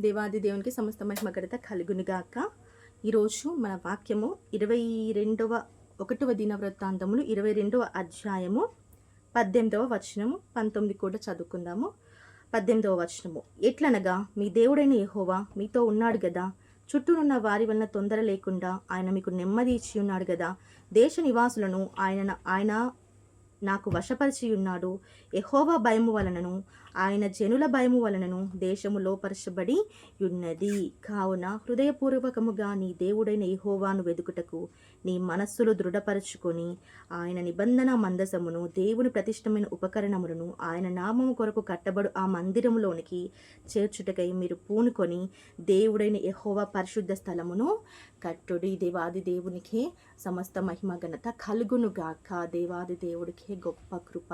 దేవాది దేవునికి సమస్త మహిమ ఘనత కలుగునుగాక. ఈరోజు మన వాక్యము ఇరవై రెండవ ఒకటవ దిన వృత్తాంతములు ఇరవై రెండవ అధ్యాయము పద్దెనిమిదవ వచనము పంతొమ్మిది కూడా చదువుకుందాము. పద్దెనిమిదవ వచనము. ఎట్లనగా మీ దేవుడైన ఎహోవా మీతో ఉన్నాడు కదా చుట్టూనున్న వారి వలన తొందర లేకుండా ఆయన మీకు నెమ్మది ఇచ్చి ఉన్నాడు కదా దేశ నివాసులను ఆయన ఆయన నాకు వశపరిచి ఉన్నాడు. ఎహోవా భయము వలనను ఆయన జనుల భయము వలనను దేశము లోపరచబడి ఉన్నది. కావున హృదయపూర్వకముగా నీ దేవుడైన ఎహోవాను వెదుకుటకు నీ మనస్సులు దృఢపరచుకొని ఆయన నిబంధన మందసమును దేవుని ప్రతిష్టమైన ఉపకరణములను ఆయన నామము కొరకు కట్టబడు ఆ మందిరములోనికి చేర్చుటకై మీరు పూనుకొని దేవుడైన ఎహోవా పరిశుద్ధ స్థలమును కట్టుడి. దేవాది దేవునికే సమస్త మహిమ ఘనత కలుగునుగాక. దేవాది దేవుడికే గొప్ప కృప.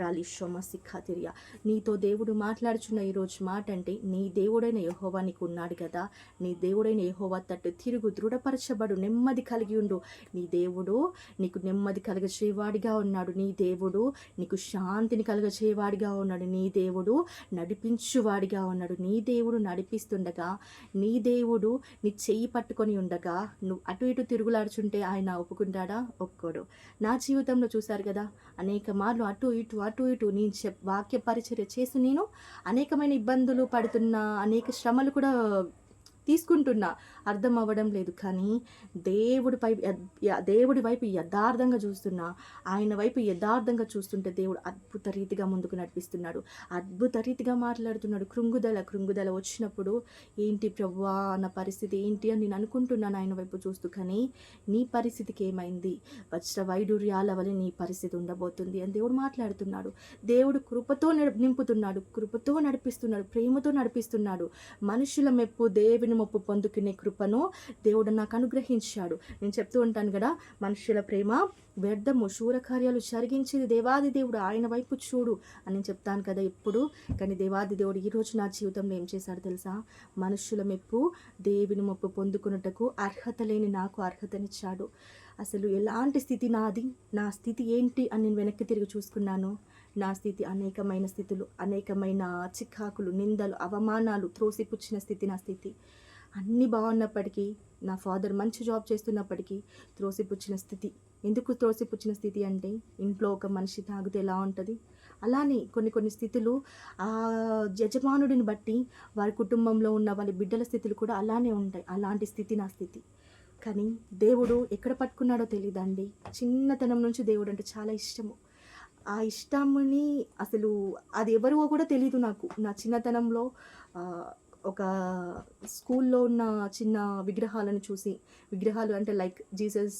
రాలిశ్వమ సిఖాతిరియా నీతో దేవుడు మాట్లాడుచున్న ఈరోజు మాట అంటే నీ దేవుడైన యహోవా నీకు ఉన్నాడు కదా నీ దేవుడైన యహోవా తట్టు తిరుగు దృఢపరచబడు నెమ్మది కలిగి ఉండు. నీ దేవుడు నీకు నెమ్మది కలగచేవాడిగా ఉన్నాడు. నీ దేవుడు నీకు శాంతిని కలగచేవాడిగా ఉన్నాడు. నీ దేవుడు నడిపించువాడిగా ఉన్నాడు. నీ దేవుడు నడిపిస్తుండగా నీ దేవుడు నీ చెయ్యి పట్టుకొని ఉండగా నువ్వు అటు ఇటు తిరుగులాడుచుంటే ఆయన ఒప్పుకుంటాడా? ఒప్పుకోడు. నా జీవితంలో చూశారు కదా అనేక మార్లు అటు ఇటు అటు ఇటు నేను చెప్ వాక్య పరిచర్య చేసి నేను అనేకమైన ఇబ్బందులు పడుతున్నా అనేక శ్రమలు కూడా తీసుకుంటున్నా. అర్థం అవ్వడం లేదు కానీ దేవుడి పై దేవుడి వైపు యథార్థంగా చూస్తున్నా. ఆయన వైపు యథార్థంగా చూస్తుంటే దేవుడు అద్భుత రీతిగా ముందుకు నడిపిస్తున్నాడు. అద్భుత రీతిగా మాట్లాడుతున్నాడు. కృంగుదల కృంగుదల వచ్చినప్పుడు ఏంటి ప్రవ్వా నా పరిస్థితి ఏంటి అని నేను అనుకుంటున్నాను ఆయన వైపు చూస్తూ కానీ నీ పరిస్థితికి ఏమైంది? వజ్ర వైడూర్యాల వల్ల నీ పరిస్థితి ఉండబోతుంది అని దేవుడు మాట్లాడుతున్నాడు. దేవుడు కృపతో నింపుతున్నాడు. కృపతో నడిపిస్తున్నాడు. ప్రేమతో నడిపిస్తున్నాడు. మనుషుల మెప్పు దేవుని మొప్పు పొందుకునే కృపను దేవుడు నాకు అనుగ్రహించాడు. నేను చెప్తూ ఉంటాను కదా మనుషుల ప్రేమ వ్యర్థము శూరకార్యాలు జరిగించేది దేవాది దేవుడు. ఆయన వైపు చూడు అని చెప్తాను కదా ఎప్పుడు. కానీ దేవాది దేవుడు ఈరోజు నా జీవితంలో ఏం చేశాడు తెలుసా? మనుషుల మెప్పు దేవుని మెప్పు పొందుకున్నటకు అర్హత లేని నాకు అర్హతనిచ్చాడు. అసలు ఎలాంటి స్థితి నాది? నా స్థితి ఏంటి అని నేను వెనక్కి తిరిగి చూసుకున్నాను. నా స్థితి అనేకమైన స్థితులు అనేకమైన చిక్కాకులు నిందలు అవమానాలు త్రోసిపుచ్చిన స్థితి నా స్థితి. అన్నీ బాగున్నప్పటికీ నా ఫాదర్ మంచి జాబ్ చేస్తున్నప్పటికీ త్రోసిపుచ్చిన స్థితి. ఎందుకు తోసిపుచ్చిన స్థితి అంటే ఇంట్లో ఒక మనిషి తాగితే ఎలా ఉంటుంది? అలానే కొన్ని కొన్ని స్థితులు ఆ యజమానుడిని బట్టి వారి కుటుంబంలో ఉన్న వాళ్ళ బిడ్డల స్థితులు కూడా అలానే ఉంటాయి. అలాంటి స్థితి నా స్థితి. కానీ దేవుడు ఎక్కడ పట్టుకున్నాడో తెలియదండి చిన్నతనం నుంచి దేవుడు అంటే చాలా ఇష్టము. ఆ ఇష్టముని అసలు అది ఎవరో కూడా తెలియదు నాకు. నా చిన్నతనంలో ఒక స్కూల్లో ఉన్న చిన్న విగ్రహాలను చూసి విగ్రహాలు అంటే లైక్ జీసస్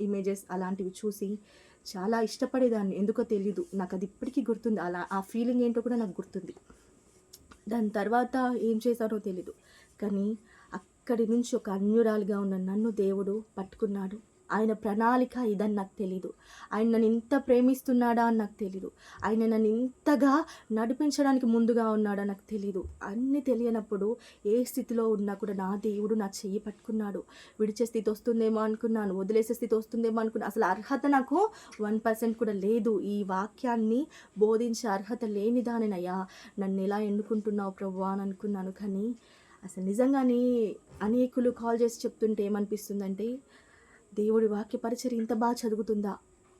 ఇమేజెస్ అలాంటివి చూసి చాలా ఇష్టపడేదాన్ని. ఎందుకో తెలీదు. నాకు అది ఇప్పటికీ గుర్తుంది. అలా ఆ ఫీలింగ్ ఏంటో కూడా నాకు గుర్తుంది. దాని తర్వాత ఏం చేశారో తెలీదు. కానీ అక్కడి నుంచి ఒక అన్యురాలుగా ఉన్న నన్ను దేవుడు పట్టుకున్నాడు. ఆయన ప్రణాళిక ఇదని నాకు తెలీదు. ఆయన నన్ను ఇంత ప్రేమిస్తున్నాడా అని నాకు తెలీదు. ఆయన నన్ను ఇంతగా నడిపించడానికి ముందుగా ఉన్నాడా నాకు తెలీదు. అన్నీ తెలియనప్పుడు ఏ స్థితిలో ఉన్నా కూడా నా దేవుడు నా చెయ్యి పట్టుకున్నాడు. విడిచే స్థితి వస్తుందేమో అనుకున్నాను. వదిలేసే స్థితి వస్తుందేమో అనుకున్నాను. అసలు అర్హత నాకు వన్ పర్సెంట్ కూడా లేదు. ఈ వాక్యాన్ని బోధించే అర్హత లేనిదానినయ్యా. నన్ను ఎలా ఎన్నుకుంటున్నావు ప్రభు అని అనుకున్నాను. కానీ అసలు నిజంగానే అనేకులు కాల్ చేసి చెప్తుంటే ఏమనిపిస్తుందంటే దేవుడి వాక్య పరిచయం ఇంత బాగా చదువుతుందా?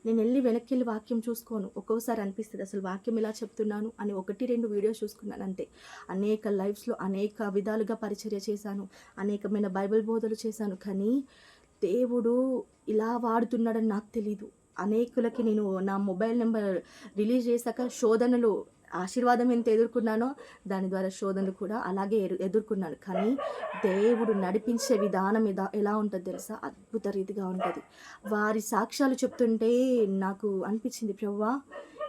నేను వెళ్ళి వెనక్కి వెళ్ళి వాక్యం చూసుకోను. ఒక్కోసారి అనిపిస్తుంది అసలు వాక్యం ఇలా చెప్తున్నాను అని ఒకటి రెండు వీడియోస్ చూసుకున్నాను అంతే. అనేక లైఫ్స్లో అనేక విధాలుగా పరిచర్య చేశాను. అనేకమైన బైబిల్ బోధలు చేశాను. కానీ దేవుడు ఇలా వాడుతున్నాడని నాకు తెలీదు. అనేకులకి నేను నా మొబైల్ నెంబర్ రిలీజ్ చేశాక శోధనలు ఆశీర్వాదం ఎంత ఎదుర్కొన్నానో దాని ద్వారా శోధనలు కూడా అలాగే ఎదు- ఎదుర్కొన్నాను. కానీ దేవుడు నడిపించే విధానం ఎదా ఎలా ఉంటుందో తెలుసా? అద్భుత రీతిగా ఉంటుంది. వారి సాక్ష్యాలు చెప్తుంటే నాకు అనిపించింది ప్రవ్వా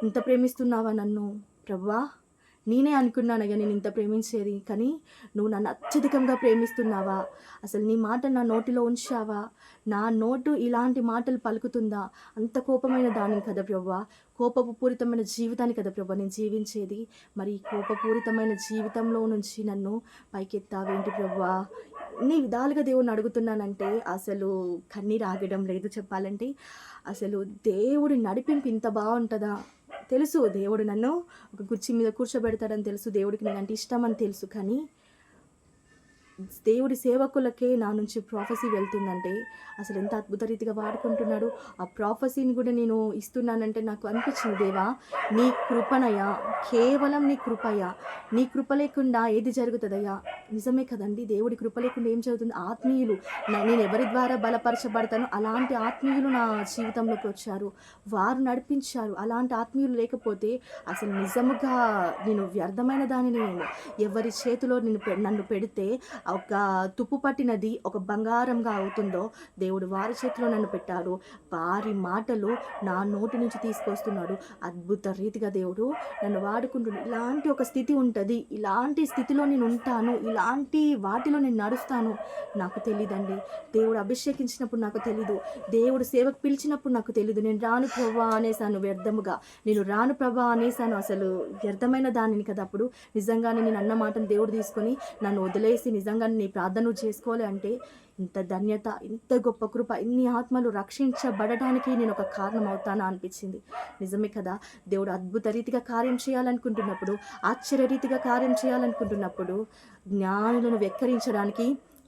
ఇంత ప్రేమిస్తున్నావా నన్ను? ప్రవ్వా నేనే అనుకున్నాను నేను ఇంత ప్రేమించేది. కానీ నువ్వు నన్ను అత్యధికంగా ప్రేమిస్తున్నావా? అసలు నీ మాట నా నోటిలో ఉంచావా? నా నోటు ఇలాంటి మాటలు పలుకుతుందా? అంత కోపమైన దాని కదా ప్రభా కోపపూరితమైన జీవితాన్ని కదా ప్రభా నేను జీవించేది? మరి ఈ కోపపూరితమైన జీవితంలో నుంచి నన్ను పైకెత్తావేంటి ప్రభా ఎన్ని విధాలుగా దేవుడిని అడుగుతున్నానంటే అసలు కన్నీరు ఆగడం లేదు చెప్పాలంటే. అసలు దేవుడి నడిపింపు ఇంత బాగుంటుందా? తెలుసు దేవుడు నన్ను. ఒక కుర్చీ మీద కూర్చోబెడతాడని తెలుసు. దేవుడికి నేనంటే ఇష్టం అని తెలుసు. కానీ దేవుడి సేవకులకే నా నుంచి ప్రాఫసీ వెళ్తుందంటే అసలు ఎంత అద్భుత రీతిగా వాడుకుంటున్నాడు. ఆ ప్రాఫసీని కూడా నేను ఇస్తున్నానంటే నాకు అనిపించింది దేవా నీ కృపనయ్యా కేవలం నీ కృపయ్యా నీ కృప లేకుండా ఏది జరుగుతుందయ్యా? నిజమే కదండి దేవుడి కృప లేకుండా ఏం జరుగుతుంది? ఆత్మీయులు నేను ఎవరి ద్వారా బలపరచబడతానో అలాంటి ఆత్మీయులు నా జీవితంలోకి వచ్చారు. వారు నడిపించారు. అలాంటి ఆత్మీయులు లేకపోతే అసలు నిజముగా నేను వ్యర్థమైన దానిని నేను ఎవరి చేతిలో నేను పె- నన్ను పెడితే ఒక తుప్పు పట్టినది ఒక బంగారంగా అవుతుందో దేవుడు వారి చేతిలో నన్ను పెట్టాడు. వారి మాటలు నా నోటి నుంచి తీసుకొస్తున్నాడు. అద్భుత రీతిగా దేవుడు నన్ను వాడుకుంటున్నాడు. ఇలాంటి ఒక స్థితి ఉంటుంది. ఇలాంటి స్థితిలో నేను ఉంటాను. ఇలాంటి వాటిలో నేను నడుస్తాను. నాకు తెలియదండి దేవుడు అభిషేకించినప్పుడు నాకు తెలీదు. దేవుడు సేవకు పిలిచినప్పుడు నాకు తెలీదు. నేను రాను ప్రభా అనేసాను వ్యర్థముగా. నేను రాను ప్రభా అనేసాను అసలు వ్యర్థమైన దానిని కదా అప్పుడు. నిజంగానే నేను అన్న మాటను దేవుడు తీసుకొని నన్ను వదిలేసి నిజంగానే నీ ప్రార్థన చేసుకోవాలి అంటే ఇంత ధన్యత ఇంత గొప్ప కృప ఇన్ని ఆత్మలు రక్షించబడడానికి నేను ఒక కారణం అవుతానా అనిపించింది. నిజమే కదా దేవుడు అద్భుత రీతిగా కార్యం చేయాలనుకుంటున్నప్పుడు ఆశ్చర్య రీతిగా కార్యం చేయాలనుకుంటున్నప్పుడు జ్ఞానులను వెక్కరించడానికి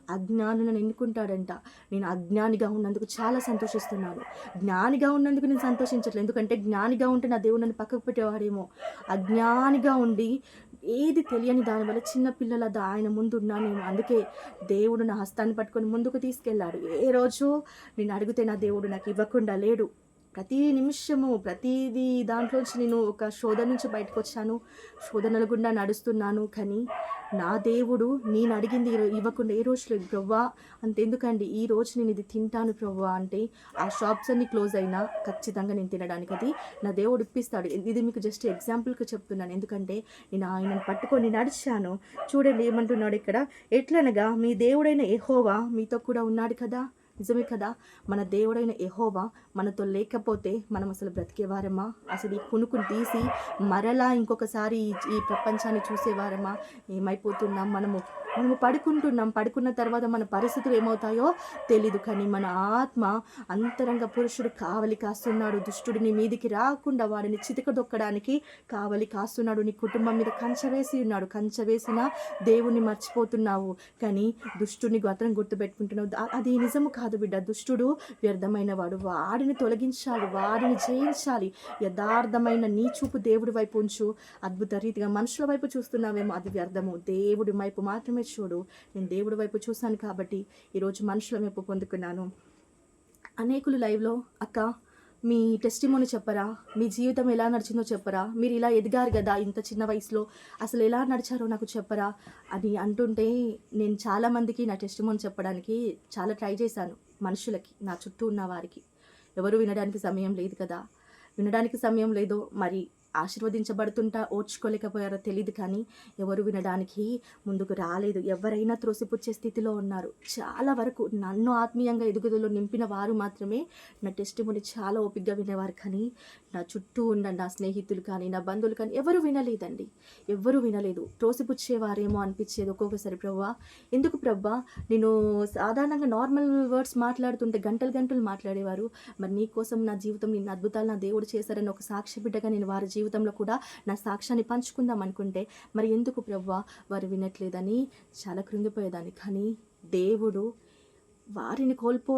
అజ్ఞానులను ఎన్నుకుంటాడంట. నేను అజ్ఞానిగా ఉన్నందుకు చాలా సంతోషిస్తున్నాను. జ్ఞానిగా ఉన్నందుకు నేను సంతోషించట్లేదు. ఎందుకంటే జ్ఞానిగా ఉంటే నా దేవుడు నన్ను పక్కకు పెట్టేవాడేమో. అజ్ఞానిగా ఉండి ఏది తెలియని దానివల్ల చిన్న పిల్లల ఆయన ముందు ఉన్నానేమో అందుకే దేవుడు నా హస్తాన్ని పట్టుకొని ముందుకు తీసుకెళ్ళాడు. ఏ రోజు? నేను అడిగితే నా దేవుడు నాకు ఇవ్వకుండా లేడు. ప్రతి నిమిషము ప్రతిదీ దాంట్లోంచి నేను ఒక శోధన నుంచి బయటకు వచ్చాను శోధనల గుండా నడుస్తున్నాను కానీ నా దేవుడు నేను అడిగింది ఇవ్వకుండా ఏ రోజులో? లేదు ప్రవ్వా అంతెందుకండి. ఈ రోజు నేను ఇది తింటాను ప్రవ్వా అంటే ఆ షాప్స్ అన్ని క్లోజ్ అయినా ఖచ్చితంగా నేను తినడానికి అది నా దేవుడు ఇప్పిస్తాడు. ఇది మీకు జస్ట్ ఎగ్జాంపుల్కి చెప్తున్నాను. ఎందుకంటే నేను ఆయనను పట్టుకొని నడిచాను. చూడండి ఏమంటున్నాడు ఇక్కడ? ఎట్లనగా మీ దేవుడైన ఎహోవా మీతో కూడా ఉన్నాడు కదా? నిజమే కదా? మన దేవుడైన ఎహోవా మనతో లేకపోతే మనం అసలు బ్రతికేవారమా? అసలు ఈ కునుకుని తీసి మరలా ఇంకొకసారి ఈ- ప్రపంచాన్ని చూసేవారమా? ఏమైపోతున్నాం? మనము మనము పడుకుంటున్నాం. పడుకున్న తర్వాత మన పరిస్థితులు ఏమవుతాయో తెలీదు. కానీ మన ఆత్మ అంతరంగ పురుషుడు కావలి కాస్తున్నాడు. దుష్టుడిని మీదికి రాకుండా వాడిని చితకదొక్కడానికి కావలి కాస్తున్నాడు. నీ కుటుంబం మీద కంచె వేసి ఉన్నాడు. కంచె వేసిన దేవుణ్ణి మర్చిపోతున్నావు. కానీ దుష్టుని గతం గుర్తుపెట్టుకుంటున్నావు. అది నిజము కాదు. బిడ్డ. దుష్టుడు వ్యర్థమైన వాడు. వాడిని తొలగించాలి వాడిని జయించాలి. యథార్థమైన నీ చూపు దేవుడి వైపు ఉంచు. అద్భుత రీతిగా మనుషుల వైపు చూస్తున్నావేమో అది వ్యర్థము. దేవుడి వైపు మాత్రమే చూడు. నేను దేవుడి వైపు చూశాను కాబట్టి ఈరోజు మనుషుల వైపు పొందుకున్నాను. అనేకులు లైవ్లో అక్క మీ టెస్టిమోని చెప్పరా? మీ జీవితం ఎలా నడిచిందో చెప్పరా? మీరు ఇలా ఎదిగారు కదా ఇంత చిన్న వయసులో. అసలు ఎలా నడిచారో నాకు చెప్పరా? అని అంటుంటే నేను చాలామందికి నా టెస్టిమోని చెప్పడానికి చాలా ట్రై చేశాను. మనుషులకి నా చుట్టూ ఉన్న వారికి. ఎవరు వినడానికి సమయం లేదు కదా. వినడానికి సమయం లేదో మరి ఆశీర్వదించబడుతుంటా ఓర్చుకోలేకపోయారో తెలియదు కానీ ఎవరు వినడానికి ముందుకు రాలేదు. ఎవరైనా త్రోసిపుచ్చే స్థితిలో ఉన్నారు. చాలా వరకు నన్ను ఆత్మీయంగా ఎదుగుదలలో నింపిన వారు మాత్రమే నా టెస్టిమోని చాలా ఓపికగా వినేవారు కానీ నా చుట్టూ ఉన్న నా స్నేహితులు కానీ నా బంధువులు కానీ ఎవరు వినలేదండి. ఎవరు వినలేదు. త్రోసిపుచ్చేవారేమో అనిపించేది ఒక్కొక్కసారి. ప్రవ్వా ఎందుకు ప్రవ్వా నేను సాధారణంగా నార్మల్ వర్డ్స్ మాట్లాడుతుంటే గంటలు గంటలు మాట్లాడేవారు. మరి నీ కోసం నా జీవితం నిన్న అద్భుతాలు నా దేవుడు చేశారని ఒక సాక్షి బిడ్డగా నేను వారి జీవితం జీవితంలో కూడా నా సాక్ష్యాన్ని పంచుకుందాం అనుకుంటే మరి ఎందుకు ప్రవ్వా వారు వినట్లేదని చాలా కృంగిపోయేదాన్ని. కానీ దేవుడు వారిని కోల్పో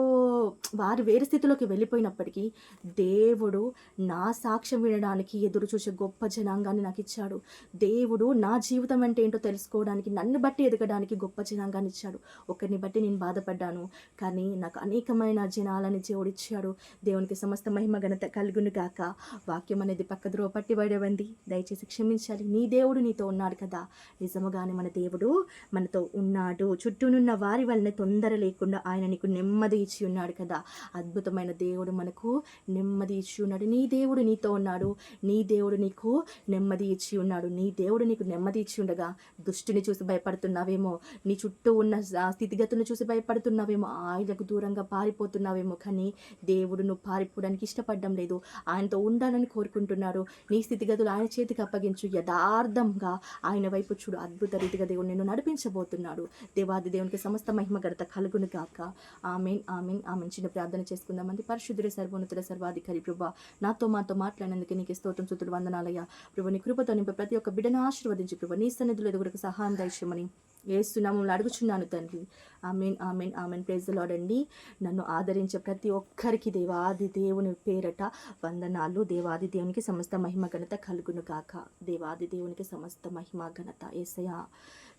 వారు వేరే స్థితిలోకి వెళ్ళిపోయినప్పటికీ దేవుడు నా సాక్ష్యం వినడానికి ఎదురు చూసే గొప్ప జనాంగాన్ని నాకు ఇచ్చాడు. దేవుడు నా జీవితం అంటే ఏంటో తెలుసుకోవడానికి నన్ను బట్టి ఎదగడానికి గొప్ప జనాంగాన్ని ఇచ్చాడు. ఒకరిని బట్టి నేను బాధపడ్డాను కానీ నాకు అనేకమైన జనాలని దేవుడు ఇచ్చాడు. దేవునికి సమస్త మహిమ ఘనత కలుగును గాక. వాక్యం అనేది పక్క ద్రోవ పడవండి. దయచేసి క్షమించాలి. నీ దేవుడు నీతో ఉన్నాడు కదా. నిజముగానే మన దేవుడు మనతో ఉన్నాడు. చుట్టూనున్న వారి వలన తొందర లేకుండా ఆయన ఆయన నీకు నెమ్మది ఇచ్చి ఉన్నాడు కదా. అద్భుతమైన దేవుడు మనకు నెమ్మది ఇచ్చి ఉన్నాడు. నీ దేవుడు నీతో ఉన్నాడు. నీ దేవుడు నీకు నెమ్మది ఇచ్చి ఉన్నాడు. నీ దేవుడు నీకు నెమ్మది ఇచ్చి ఉండగా దుష్టిని చూసి భయపడుతున్నావేమో నీ చుట్టూ ఉన్న స్థితిగతులను చూసి భయపడుతున్నావేమో ఆయనకు దూరంగా పారిపోతున్నావేమో కానీ దేవుడు నువ్వు పారిపోవడానికి ఇష్టపడడం లేదు. ఆయనతో ఉండాలని కోరుకుంటున్నాడు. నీ స్థితిగతులు ఆయన చేతికి అప్పగించు. యథార్థంగా ఆయన వైపు చూడు. అద్భుత రీతిగా దేవుడు నిన్ను నడిపించబోతున్నాడు. దేవాది దేవునికి సమస్త మహిమ గడత కలుగును గాక. ఆమెన్ ఆమెన్ ఆమెన్ చిన్న ప్రార్థన చేసుకుందామంది పరిశుద్ధుడ సర్వోన్నతుల సర్వాధికారి ప్రభా నాతో మాతో మాట్లాడినందుకు నీకు స్తోత్రం సుతుడు వందనాలయ్యా. ప్రభు నీ కృపతో నింప ప్రతి ఒక్క బిడ్డను ఆశీర్వదించి ప్రభు. నీ సన్నిధిలో ఎదుగురకు సహాయం దయచేయమని ఏస్తున్నాము అడుగుచున్నాను తండ్రి. Amen amen amen. ప్రైజ్ లాడండి నన్ను ఆదరించే ప్రతి ఒక్కరికి దేవాది దేవుని పేరట వందనాలు. దేవాది దేవునికి సమస్త మహిమ ఘనత కలుగును కాక దేవాది దేవునికి సమస్త మహిమ ఘనత. ఏసయా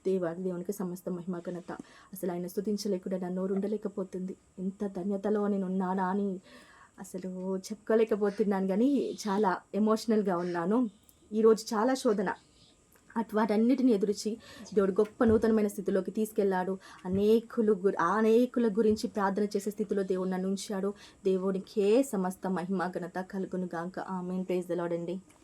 దేవాది దేవునికి సమస్త మహిమ ఘనత. అసలు ఆయన స్థుతించలేకుండా నా నోరు ఉండలేకపోతుంది. ఎంత ధన్యతలో నేను ఉన్నానా అని అసలు చెప్పుకోలేకపోతున్నాను కానీ చాలా ఎమోషనల్గా ఉన్నాను. ఈరోజు చాలా శోధన. అటు వాటన్నిటిని ఎదురుచి దేవుడు గొప్ప నూతనమైన స్థితిలోకి తీసుకెళ్ళాడు. అనేకులు గురి అనేకుల గురించి ప్రార్థన చేసే స్థితిలో దేవుడు నన్ను ఉంచాడు. దేవుడికే సమస్త మహిమ ఘనత కలుగును గాక. ఆమెన్. ప్రైజ్ తెలవడండి అండి.